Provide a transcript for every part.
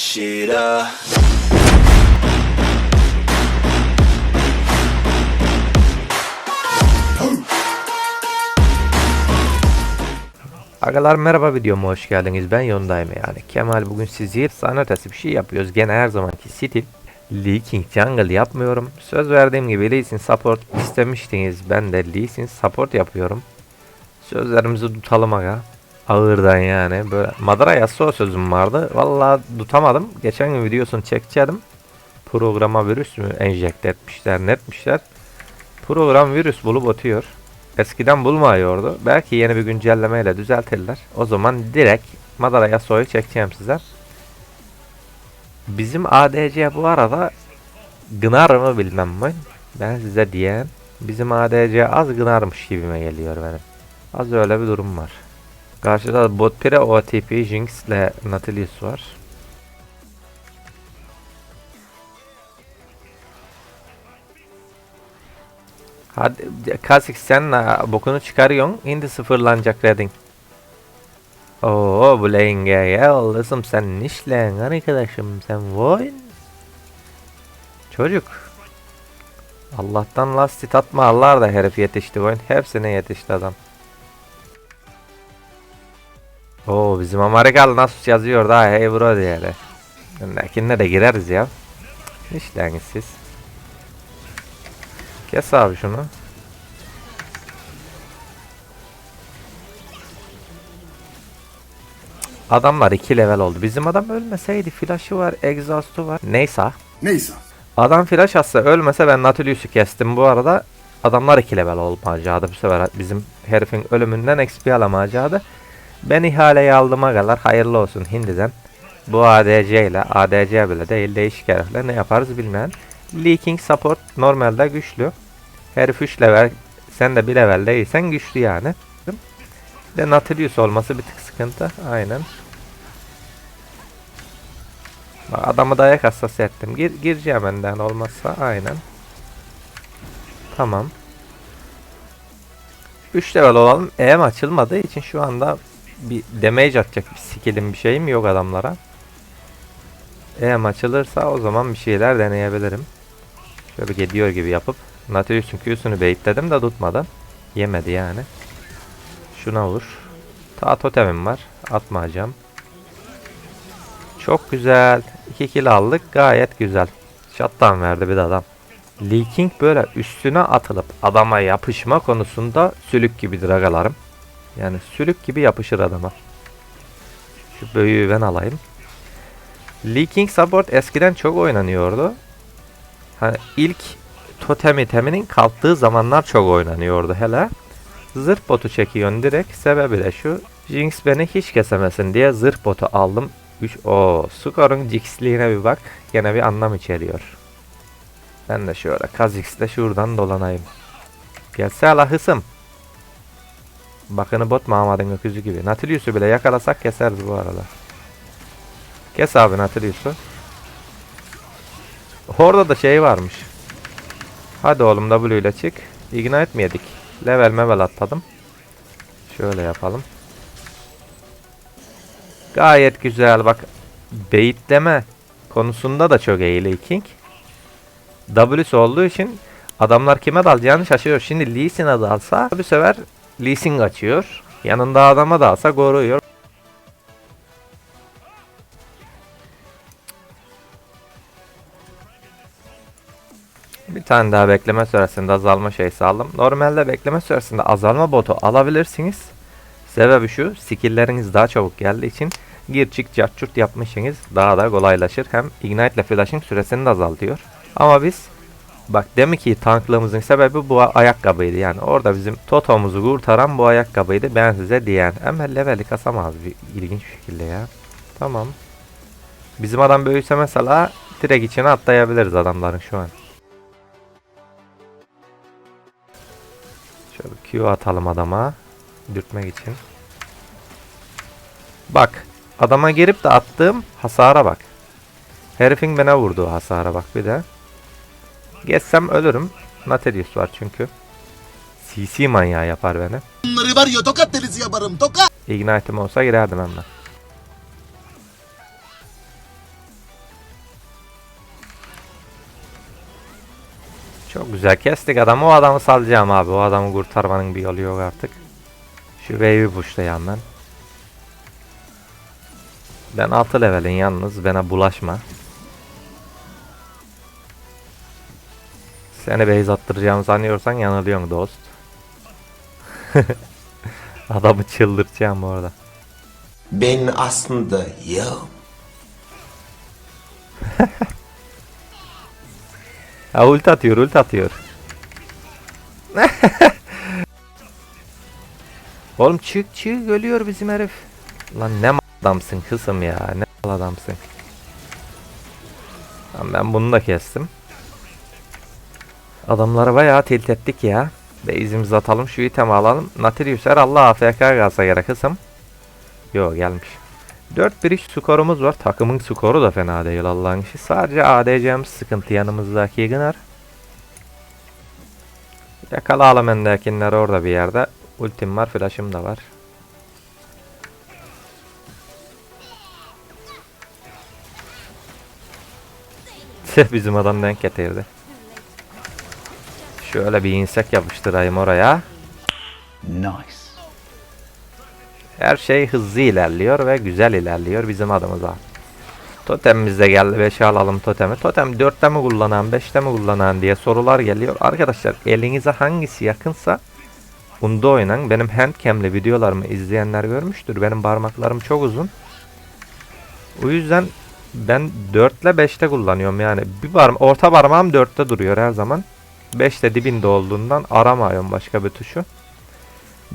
shit up. Agalar merhaba videoma hoş geldiniz. Ben Yondayım yani. Kemal bugün sizi sana ötesi bir şey yapıyoruz. Gene her zamanki stil. Lee King Jungle yapmıyorum. Söz verdiğim gibi Lee support istemiştiniz. Ben de Lee support yapıyorum. Sözlerimizi tutalım aga. Ağırdan yani. Böyle Madara Yasuo sözüm vardı. Vallahi tutamadım. Geçen gün videosunu çekeceğim. Programa virüs mü enjekte etmişler, netmişler. Program virüs bulup atıyor. Eskiden bulmuyordu. Belki yeni bir güncellemeyle düzeltirler. O zaman direkt Madara Yasuo'yu çekeceğim size. Bizim ADC bu arada gınar mı bilmem mi? Ben size diyen bizim ADC az gınarmış gibime geliyor benim. Az öyle bir durum var. Karşıda Botpire OTP Jinx ile Nautilus var. Hadi Kasik sen bokunu çıkarıyorsun. Şimdi sıfırlanacak Redding. Oo bu lenge ya oğlum sen nişlen arkadaşım sen vay. Çocuk. Allah'tan lastit atma Allah da herif yetişti oyun. Hepsine yetişti adam. Oo bizim Amerikalı nasıl yazıyor daha hey bro diye. Öndekine de gireriz ya. Nişleniz siz. Kes abi şunu. Adamlar 2 level oldu. Bizim adam ölmeseydi flash'ı var, exhaust'u var. Neyse. Neyse. Adam flash atsa ölmese ben Nautilus'u kestim bu arada. Adamlar 2 level olmayacaktı bu sefer bizim herifin ölümünden XP alamayacaktı. Ben ihaleyi aldığıma kadar hayırlı olsun Hindi'den. Bu ADC ile ADC bile değil değişik herifler ne yaparız bilmeyen. Leaking support normalde güçlü. Herif 3 level sen de 1 level değilsen güçlü yani. Bir de Nautilus olması bir tık sıkıntı. Aynen. Adamı dayak hassas ettim. Gir, gireceğim önden olmazsa aynen. Tamam. 3 level olalım. EM açılmadığı için şu anda bir damage atacak bir skill'im bir şeyim yok adamlara. EM açılırsa o zaman bir şeyler deneyebilirim. Şöyle gidiyor gibi yapıp Nautilus'un Q'sunu baitledim de tutmadan. Yemedi yani. Şuna vur. Ta totemim var. Atmayacağım. Çok güzel. 2 kill aldık. Gayet güzel. Shutdown verdi bir de adam. Lee King böyle üstüne atılıp adama yapışma konusunda sülük gibidir agalarım. Yani sülük gibi yapışır adama. Şu büyüğü ben alayım. Lee King support eskiden çok oynanıyordu. Hani ilk totem iteminin kalktığı zamanlar çok oynanıyordu hele. Zırh botu çekiyorsun direkt. Sebebi de şu. Jinx beni hiç kesemesin diye zırh botu aldım. 3 o skorun Jinx'liğine bir bak. Gene bir anlam içeriyor. Ben de şöyle Kha'Zix'te şuradan dolanayım. Gelse ala hısım. Bakını bot Muhammed'in öküzü gibi. Nautilus'u bile yakalasak keseriz bu arada. Kes abi Nautilus'u. Orada da şey varmış. Hadi oğlum W ile çık. Ignite mi yedik? Level mevel atladım. Şöyle yapalım. Gayet güzel bak. Beyitleme konusunda da çok Lee King. W'su olduğu için adamlar kime dalacağını şaşırıyor. Şimdi Lee Sin'e dalsa bu sefer Lee Sin kaçıyor. Yanında adama dalsa koruyor. Bir tane daha bekleme süresinde azalma şeysi aldım. Normalde bekleme süresinde azalma botu alabilirsiniz. Sebebi şu, skillleriniz daha çabuk geldiği için gir çık carçurt yapmışsınız daha da kolaylaşır. Hem ignite ile flash'ın süresini de azaltıyor. Ama biz bak demek ki tanklığımızın sebebi bu ayakkabıydı. Yani orada bizim totomuzu kurtaran bu ayakkabıydı ben size diyen. Ama leveli kasamaz bir ilginç şekilde ya. Tamam. Bizim adam böyleyse mesela direkt içine atlayabiliriz adamların şu an. Şöyle Q atalım adama. Dürtmek için. Bak. Adama girip de attığım hasara bak. Herifin bana vurduğu hasara bak bir de. Geçsem ölürüm. Natalius var çünkü. CC manyağı yapar beni. Bunları var ya tokat denizi yaparım tokat. Ignite'ım olsa girerdim hemen. Çok güzel kestik adamı. O adamı salacağım abi. O adamı kurtarmanın bir yolu yok artık. Şu wave'i pushlayayım ben. Ben 6 levelin yalnız bana bulaşma. Seni base attıracağımı sanıyorsan yanılıyorsun dost. Adamı çıldırtacağım orada. Ben aslında ya Ha ulti atıyor ulti atıyor. Oğlum çık çık ölüyor bizim herif. Lan ne adamsın kızım ya ne adamsın. Lan ben bunu da kestim. Adamları bayağı tilt ettik ya. Base'imizi atalım şu itemi alalım. Natilius'er Allah AFK kalsa gerek kızım. Yo gelmiş. 4-1 skorumuz var. Takımın skoru da fena değil Allah'ın işi. Sadece ADC'miz sıkıntı yanımızdaki Gınar. Yakala Alemen'dekiler orada bir yerde. Ultim var, flash'ım da var. Bizim adam denk getirdi. Şöyle bir insek yapıştırayım oraya. Nice. Her şey hızlı ilerliyor ve güzel ilerliyor bizim adımıza. Totemimiz de geldi 5'e alalım totemi. Totem 4'te mi kullanan 5'te mi kullanan diye sorular geliyor. Arkadaşlar elinize hangisi yakınsa bunda oynan. Benim handcam'li videolarımı izleyenler görmüştür. Benim parmaklarım çok uzun. O yüzden ben 4 ile 5'te kullanıyorum yani. Bir parma orta parmağım 4'te duruyor her zaman. 5'te dibinde olduğundan aramıyorum başka bir tuşu.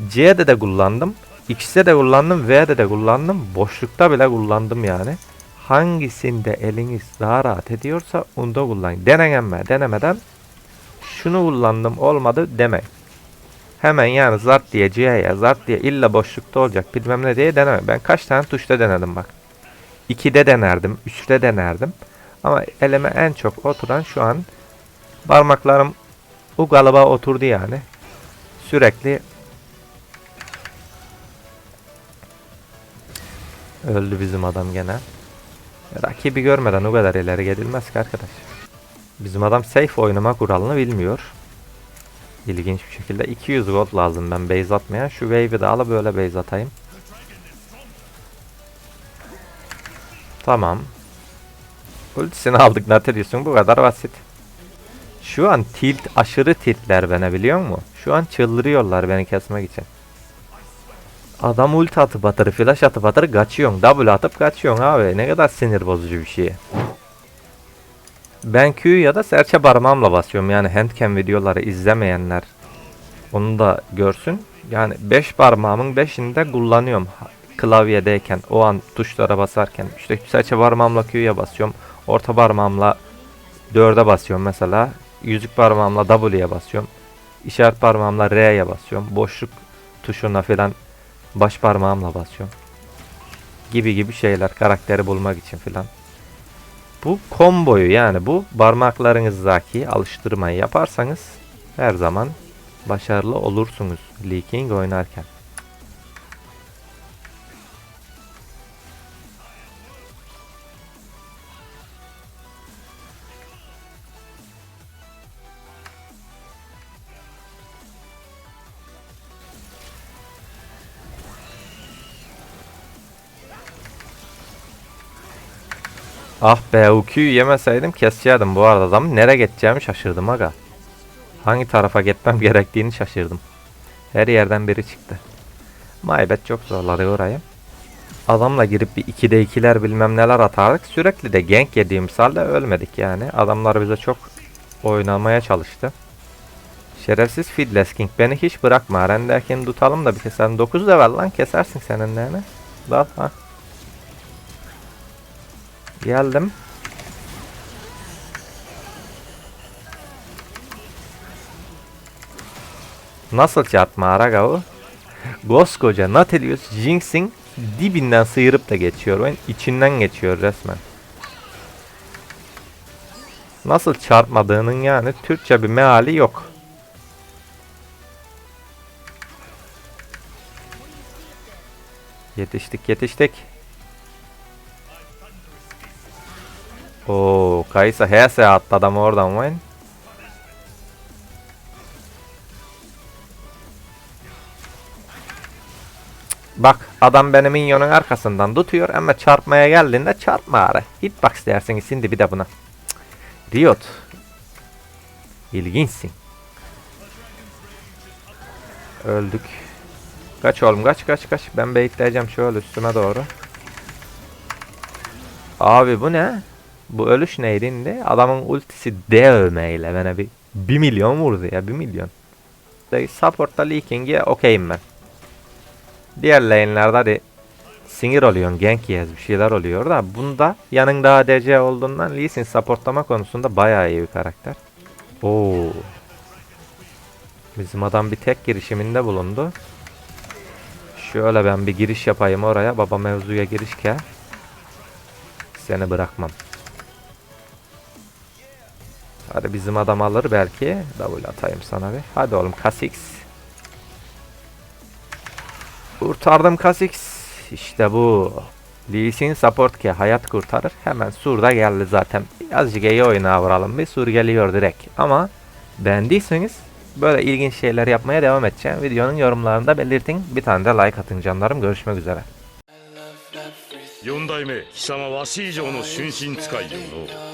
C'de de kullandım. X'de de kullandım, V'de de kullandım. Boşlukta bile kullandım yani. Hangisinde eliniz daha rahat ediyorsa onda kullanın. Denenme, denemeden şunu kullandım olmadı demeyin. Hemen yani zart diye C'ye, zart diye illa boşlukta olacak bilmem ne diye deneme. Ben kaç tane tuşta denedim bak. 2'de denerdim, 3'te denerdim. Ama elime en çok oturan şu an parmaklarım bu galiba oturdu yani. Sürekli Öldü bizim adam gene. Rakibi görmeden o kadar ileri gidilmez ki arkadaş. Bizim adam safe oynama kuralını bilmiyor. İlginç bir şekilde 200 gold lazım ben base atmaya. Şu wave'i de alıp böyle base atayım. Tamam. Ultisini aldık Nautilus'un bu kadar basit. Şu an tilt aşırı tiltler bana biliyor musun? Şu an çıldırıyorlar beni kesmek için. Adam ulti atıp atır, flash atıp atır, kaçıyorsun. Double atıp kaçıyorsun abi. Ne kadar sinir bozucu bir şey. Ben Q ya da serçe parmağımla basıyorum. Yani handcam videoları izlemeyenler onu da görsün. Yani 5 parmağımın 5'ini de kullanıyorum. Klavyedeyken, o an tuşlara basarken. İşte serçe parmağımla Q'ya basıyorum. Orta parmağımla 4'e basıyorum mesela. Yüzük parmağımla W'ye basıyorum. İşaret parmağımla R'ye basıyorum. Boşluk tuşuna falan baş parmağımla basıyorum. Gibi gibi şeyler karakteri bulmak için filan. Bu komboyu yani bu parmaklarınızdaki alıştırmayı yaparsanız her zaman başarılı olursunuz Lee oynarken. Ah be UQ'yu yemeseydim kesecektim bu arada adamı. Nereye geçeceğimi şaşırdım aga. Hangi tarafa gitmem gerektiğini şaşırdım. Her yerden biri çıktı. Maybet çok zorladı orayı. Adamla girip bir 2'de 2'ler bilmem neler atardık. Sürekli de gank yediğimiz halde ölmedik yani. Adamlar bize çok oynamaya çalıştı. Şerefsiz Fiddles King beni hiç bırakma. Renderken tutalım da bir keselim. 9 level lan kesersin seninle yani. Dal ha. Geldim. Nasıl çarpma Araga o? Koskoca Nautilus Jinx'in dibinden sıyırıp da geçiyor. Ben içinden geçiyor resmen. Nasıl çarpmadığının yani Türkçe bir meali yok. Yetiştik yetiştik. O kaj sa hesea tada morda mojn. Bak adam beni minyonun arkasından tutuyor ama çarpmaya geldiğinde çarpma ara. Hitbox dersin şimdi bir de buna. Cık. Riot. İlginçsin. Öldük. Kaç oğlum kaç kaç kaç. Ben beyitleyeceğim şöyle üstüme doğru. Abi bu ne? Bu ölüş neydi indi? Adamın ultisi devmeyle bana bir 1 milyon vurdu ya 1 milyon. Support'ta leaking'e okeyim ben. Diğer lane'lerde hadi sinir oluyorsun, gank yez bir şeyler oluyor da bunda yanında ADC olduğundan Lee Sin supportlama konusunda bayağı iyi bir karakter. Oo. Bizim adam bir tek girişiminde bulundu. Şöyle ben bir giriş yapayım oraya. Baba mevzuya giriş ke. Seni bırakmam. Hadi bizim adam alır belki. Double atayım sana bir. Hadi oğlum Kha'Zix. Kurtardım Kha'Zix. İşte bu. Lee Sin support ki hayat kurtarır. Hemen Sur da geldi zaten. Birazcık iyi oyuna vuralım bir. Sur geliyor direkt. Ama beğendiyseniz böyle ilginç şeyler yapmaya devam edeceğim. Videonun yorumlarında belirtin. Bir tane de like atın canlarım. Görüşmek üzere. 四代目貴様わし以上の春心使いよの